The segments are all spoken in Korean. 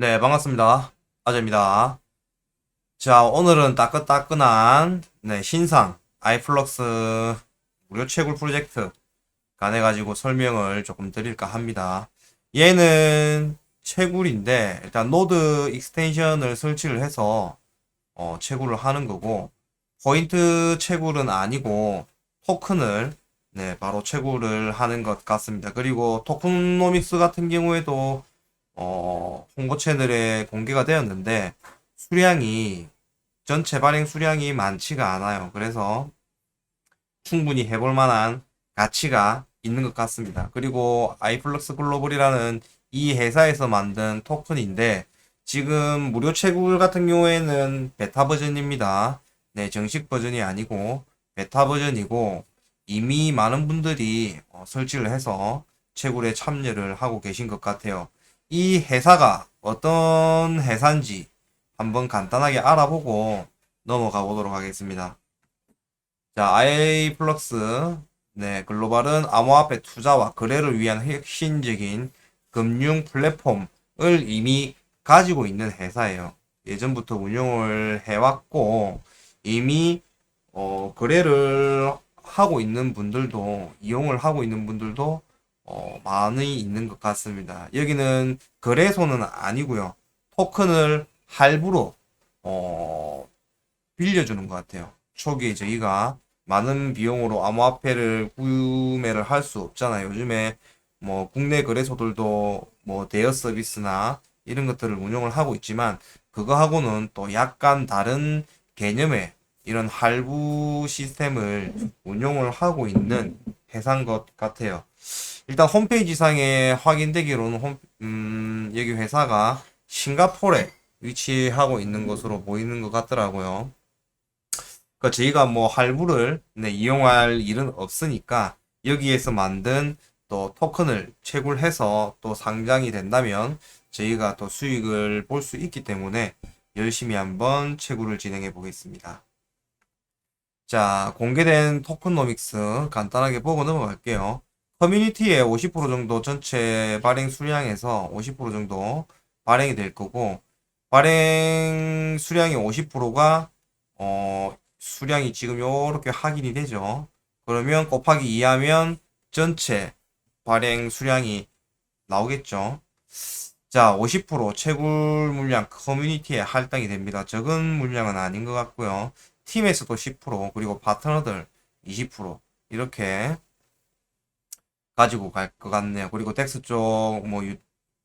네, 반갑습니다. 아재입니다. 자, 오늘은 따끈따끈한, 네, 신상, 아이플럭스 무료 채굴 프로젝트 관해가지고 설명을 조금 드릴까 합니다. 얘는 채굴인데, 일단 노드 익스텐션을 설치를 해서, 어, 채굴을 하는 거고, 포인트 채굴은 아니고, 토큰을, 네, 바로 채굴을 하는 것 같습니다. 그리고 토큰노믹스 같은 경우에도, 어, 홍보 채널에 공개가 되었는데 수량이 전체 발행 수량이 많지가 않아요. 그래서 충분히 해볼 만한 가치가 있는 것 같습니다. 그리고 아이플럭스 글로벌이라는 이 회사에서 만든 토큰인데 지금 무료 채굴 같은 경우에는 베타 버전입니다. 네, 정식 버전이 아니고 베타 버전이고 이미 많은 분들이 어, 설치를 해서 채굴에 참여를 하고 계신 것 같아요. 이 회사가 어떤 회사인지 한번 간단하게 알아보고 넘어가 보도록 하겠습니다. 자, 아이플럭스 네, 글로벌은 암호화폐 투자와 거래를 위한 핵심적인 금융 플랫폼을 이미 가지고 있는 회사예요. 예전부터 운영을 해왔고 이미 어, 거래를 하고 있는 분들도 이용을 하고 있는 분들도 어, 많이 있는 것 같습니다. 여기는 거래소는 아니고요. 토큰을 할부로 어, 빌려주는 것 같아요. 초기에 저희가 많은 비용으로 암호화폐를 구매를 할 수 없잖아요. 요즘에 뭐 국내 거래소들도 뭐 대여 서비스나 이런 것들을 운영을 하고 있지만 그거하고는 또 약간 다른 개념의 이런 할부 시스템을 운용을 하고 있는 회사인 것 같아요. 일단 홈페이지 상에 확인되기로는 홈, 음, 여기 회사가 싱가포르에 위치하고 있는 것으로 보이는 것 같더라고요. 그 저희가 뭐 할부를 네, 이용할 일은 없으니까 여기에서 만든 또 토큰을 채굴해서 또 상장이 된다면 저희가 또 수익을 볼 수 있기 때문에 열심히 한번 채굴을 진행해 보겠습니다. 자, 공개된 토큰노믹스 간단하게 보고 넘어갈게요. 커뮤니티에 50% 정도 전체 발행 수량에서 50% 정도 발행이 될 거고 발행 수량이 50%가 어 수량이 지금 요렇게 확인이 되죠. 그러면 곱하기 2하면 전체 발행 수량이 나오겠죠. 자, 50% 채굴 물량 커뮤니티에 할당이 됩니다. 적은 물량은 아닌 것 같고요. 팀에서도 10% 그리고 파트너들 20% 이렇게 가지고 갈 것 같네요. 그리고 텍스 쪽 뭐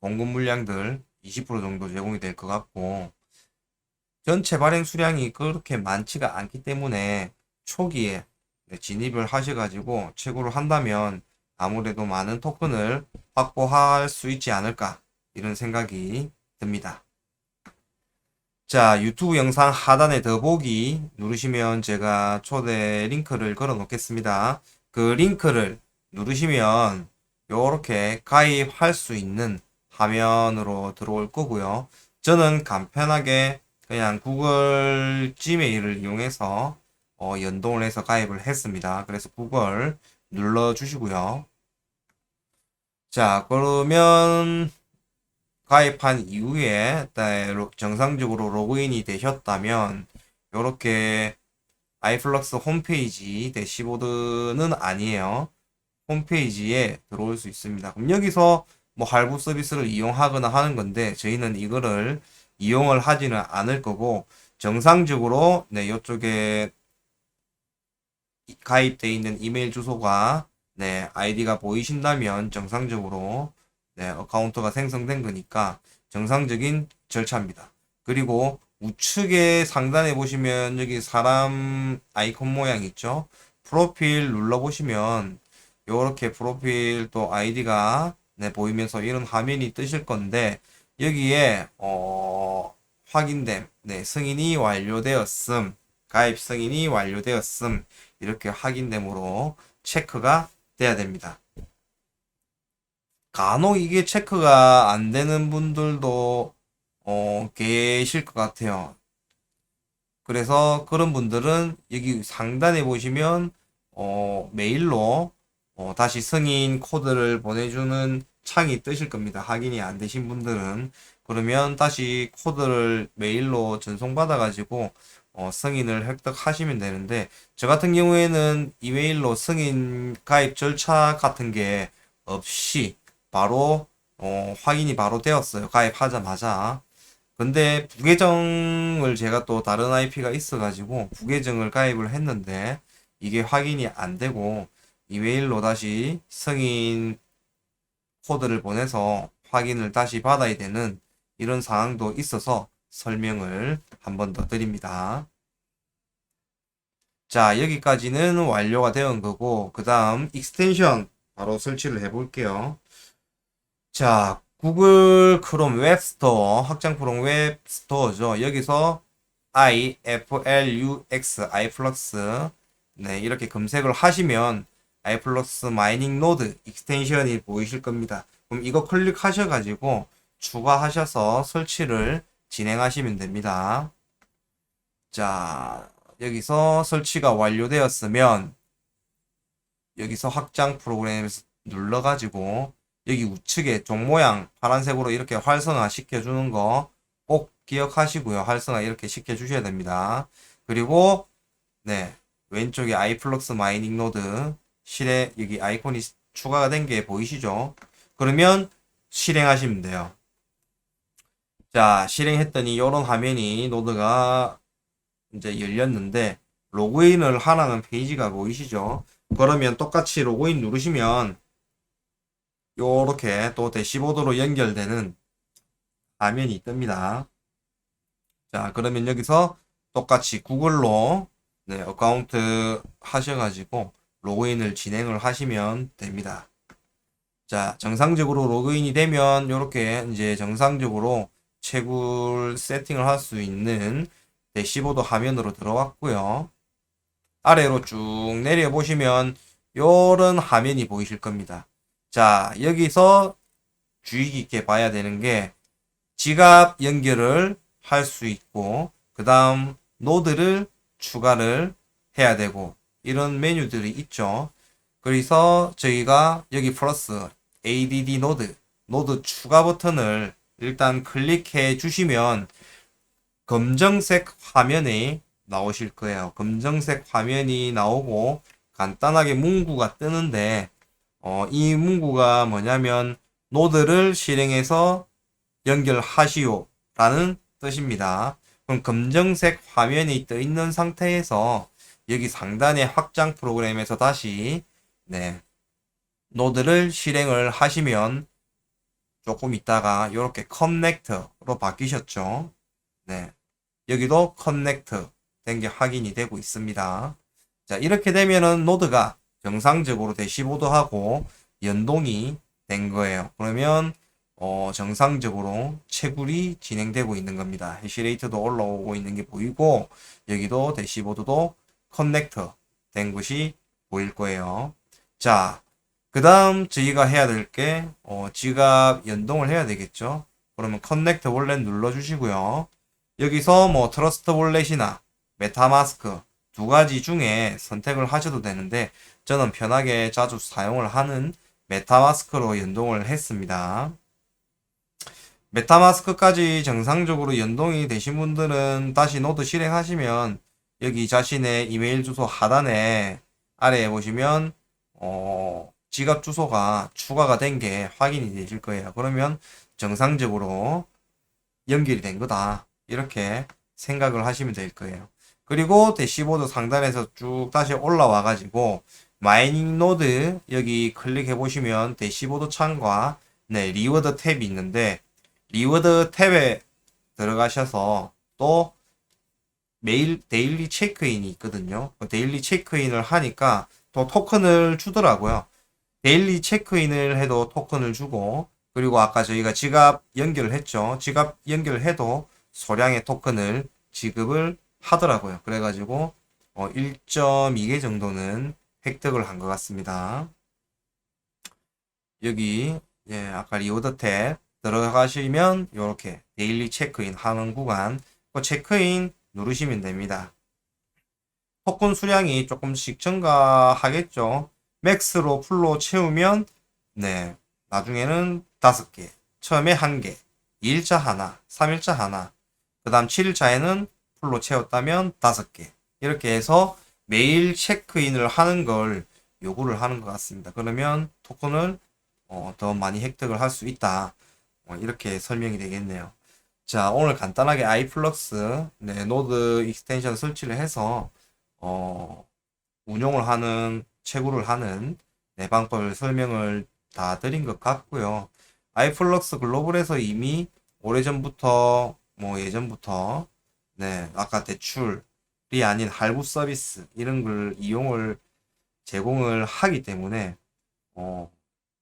공급 물량들 20% 정도 제공이 될 것 같고 전체 발행 수량이 그렇게 많지가 않기 때문에 초기에 네, 진입을 하셔가지고 채굴을 한다면 아무래도 많은 토큰을 확보할 수 있지 않을까 이런 생각이 듭니다. 자, 유튜브 영상 하단에 더보기 누르시면 제가 초대 링크를 걸어 놓겠습니다. 그 링크를 누르시면 이렇게 가입할 수 있는 화면으로 들어올 거고요. 저는 간편하게 그냥 구글 지메일을 이용해서 어, 연동을 해서 가입을 했습니다. 그래서 구글 눌러 주시고요. 자, 그러면 가입한 이후에 정상적으로 로그인이 되셨다면 이렇게 아이플럭스 홈페이지 대시보드는 아니에요. 홈페이지에 들어올 수 있습니다. 그럼 여기서 뭐 할부 서비스를 이용하거나 하는 건데 저희는 이거를 이용을 하지는 않을 거고 정상적으로 네 이쪽에 가입되어 있는 이메일 주소가 네 아이디가 보이신다면 정상적으로 네 어카운트가 생성된 거니까 정상적인 절차입니다. 그리고 우측에 상단에 보시면 여기 사람 아이콘 모양 있죠? 프로필 눌러 보시면 요렇게 프로필 또 아이디가 네, 보이면서 이런 화면이 뜨실 건데 여기에 어, 확인됨 네, 승인이 완료되었음 가입 승인이 완료되었음 이렇게 확인됨으로 체크가 돼야 됩니다. 간혹 이게 체크가 안 되는 분들도 어, 계실 것 같아요. 그래서 그런 분들은 여기 상단에 보시면 어, 메일로 어, 다시 승인 코드를 보내주는 창이 뜨실 겁니다. 확인이 안 되신 분들은 그러면 다시 코드를 메일로 전송받아 가지고 어, 승인을 획득하시면 되는데 저 같은 경우에는 이메일로 승인 가입 절차 같은 게 없이 바로 어, 확인이 바로 되었어요. 가입하자마자. 근데 부계정을 제가 또 다른 IP가 있어가지고 부계정을 가입을 했는데 이게 확인이 안 되고 이메일로 다시 승인 코드를 보내서 확인을 다시 받아야 되는 이런 상황도 있어서 설명을 한 번 더 드립니다. 자, 여기까지는 완료가 되는 거고, 그 다음 익스텐션 바로 설치를 해 볼게요. 자, 구글 크롬 웹스토어, 확장 프롬 웹스토어죠. 여기서 iflux, iflux, 네, 이렇게 검색을 하시면 iflux 마이닝 노드 익스텐션이 보이실 겁니다. 그럼 이거 클릭하셔가지고 추가하셔서 설치를 진행하시면 됩니다. 자, 여기서 설치가 완료되었으면 여기서 확장 프로그램에서 눌러가지고 여기 우측에 종 모양 파란색으로 이렇게 활성화 시켜주는 거 꼭 기억하시고요. 활성화 이렇게 시켜주셔야 됩니다. 그리고 네 왼쪽에 iFlux 마이닝 노드 실에 여기 아이콘이 추가가 된 게 보이시죠? 그러면 실행하시면 돼요. 자, 실행했더니 이런 화면이 노드가 이제 열렸는데 로그인을 하라는 페이지가 보이시죠? 그러면 똑같이 로그인 누르시면 요렇게 또 대시보드로 연결되는 화면이 뜹니다. 자, 그러면 여기서 똑같이 구글로 네, 어카운트 하셔가지고 로그인을 진행을 하시면 됩니다. 자, 정상적으로 로그인이 되면 이렇게 이제 정상적으로 채굴 세팅을 할 수 있는 대시보드 화면으로 들어왔고요. 아래로 쭉 내려 보시면 요런 화면이 보이실 겁니다. 자, 여기서 주의 깊게 봐야 되는 게 지갑 연결을 할 수 있고 그 다음 노드를 추가를 해야 되고 이런 메뉴들이 있죠. 그래서 저희가 여기 플러스 ADD 노드 노드 추가 버튼을 일단 클릭해 주시면 검정색 화면이 나오실 거예요. 검정색 화면이 나오고 간단하게 문구가 뜨는데 어, 이 문구가 뭐냐면 노드를 실행해서 연결하시오 라는 뜻입니다. 그럼 검정색 화면이 떠 있는 상태에서 여기 상단의 확장 프로그램에서 다시 네, 노드를 실행을 하시면 조금 있다가 이렇게 커넥터로 바뀌셨죠. 네. 여기도 커넥터 된게 확인이 되고 있습니다. 자, 이렇게 되면은 노드가 정상적으로 대시보드하고 연동이 된 거예요. 그러면 어, 정상적으로 채굴이 진행되고 있는 겁니다. 해시레이트도 올라오고 있는 게 보이고 여기도 대시보드도 커넥터 된 것이 보일 거예요. 자, 그 다음 저희가 해야 될게 어, 지갑 연동을 해야 되겠죠. 그러면 커넥터 원래 눌러주시고요. 여기서 뭐 트러스트 월렛이나 메타마스크 두 가지 중에 선택을 하셔도 되는데 저는 편하게 자주 사용을 하는 메타마스크로 연동을 했습니다. 메타마스크까지 정상적으로 연동이 되신 분들은 다시 노드 실행하시면 여기 자신의 이메일 주소 하단에 아래에 보시면 어, 지갑 주소가 추가가 된 게 확인이 되실 거예요. 그러면 정상적으로 연결이 된 거다. 이렇게 생각을 하시면 될 거예요. 그리고 대시보드 상단에서 쭉 다시 올라와 가지고 마이닝 노드 여기 클릭해 보시면 대시보드 창과 네, 리워드 탭이 있는데 리워드 탭에 들어가셔서 또 매일 데일리 체크인이 있거든요. 그 데일리 체크인을 하니까 또 토큰을 주더라고요. 데일리 체크인을 해도 토큰을 주고 그리고 아까 저희가 지갑 연결을 했죠. 지갑 연결해도 소량의 토큰을 지급을 하더라고요. 그래가지고 어, 1.2개 정도는 획득을 한 것 같습니다. 여기 예, 아까 리오더 탭 들어가시면 이렇게 데일리 체크인 하는 구간 그 체크인 누르시면 됩니다. 토큰 수량이 조금씩 증가하겠죠. 맥스로 풀로 채우면 네 나중에는 다섯 개 처음에 한개 2일차 하나, 3일차 하나, 그 다음 7일차에는 풀로 채웠다면 5개. 이렇게 해서 매일 체크인을 하는 걸 요구를 하는 것 같습니다. 그러면 토큰을 어, 더 많이 획득을 할 수 있다. 어, 이렇게 설명이 되겠네요. 자, 오늘 간단하게 아이플럭스 네, 노드 익스텐션 설치를 해서 어, 운용을 하는 채굴을 하는 네, 방법을 설명을 다 드린 것 같고요. 아이플럭스 글로벌에서 이미 오래전부터 뭐 예전부터 네, 아까 대출이 아닌 할부 서비스 이런 걸 이용을 제공을 하기 때문에 어,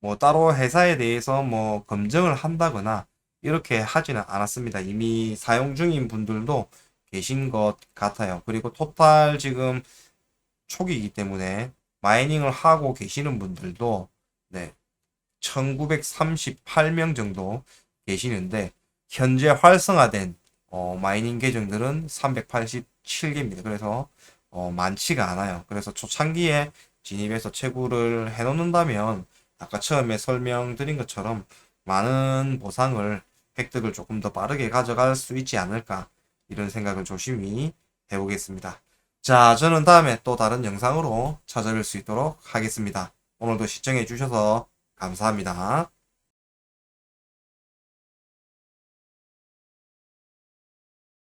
뭐 따로 회사에 대해서 뭐 검증을 한다거나 이렇게 하지는 않았습니다. 이미 사용 중인 분들도 계신 것 같아요. 그리고 토탈 지금 초기이기 때문에 마이닝을 하고 계시는 분들도 네, 1938명 정도 계시는데 현재 활성화된 어, 마이닝 계정들은 387개입니다. 그래서 어, 많지가 않아요. 그래서 초창기에 진입해서 채굴을 해놓는다면 아까 처음에 설명드린 것처럼 많은 보상을 획득을 조금 더 빠르게 가져갈 수 있지 않을까 이런 생각을 조심히 해보겠습니다. 자, 저는 다음에 또 다른 영상으로 찾아뵐 수 있도록 하겠습니다. 오늘도 시청해 주셔서 감사합니다.